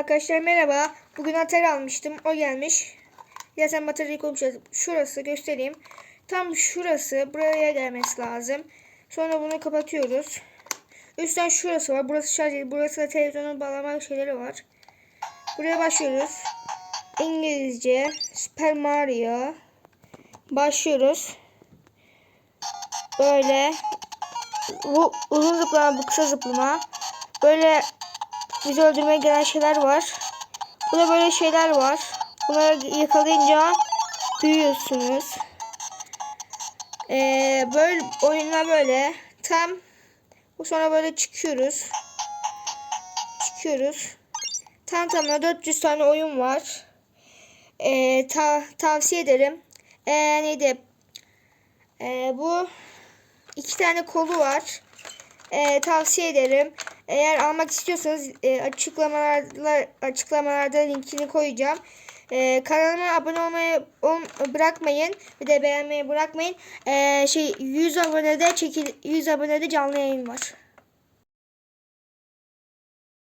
Arkadaşlar merhaba. Bugün atar almıştım. O gelmiş. Zaten bataryayı konuşacağız. Şurası göstereyim. Tam şurası. Buraya gelmesi lazım. Sonra bunu kapatıyoruz. Üstten şurası var. Burası şarj değil. Burası da televizyonun bağlama şeyleri var. Buraya başlıyoruz. İngilizce. Super Mario. Başlıyoruz. Böyle. Bu uzun zıplama, bu kısa zıplama. Böyle bizi öldürmeye gelen şeyler var. Burada böyle şeyler var. Bunları yakalayınca büyüyorsunuz. Ee, böyle oyunlar böyle. Tam bu sonra böyle çıkıyoruz. Çıkıyoruz. Tam tamına 400 tane oyun var. Ee, ta, tavsiye ederim. Ee, neydi? Ee, bu iki tane kolu var. Ee, tavsiye ederim. Eğer almak istiyorsanız e, açıklamalarda açıklamalarda linkini koyacağım. Ee, kanalıma abone olmayı ol- bırakmayın. Bir de beğenmeyi bırakmayın. Ee, şey 100 abonede çekil 100 abonede canlı yayın var.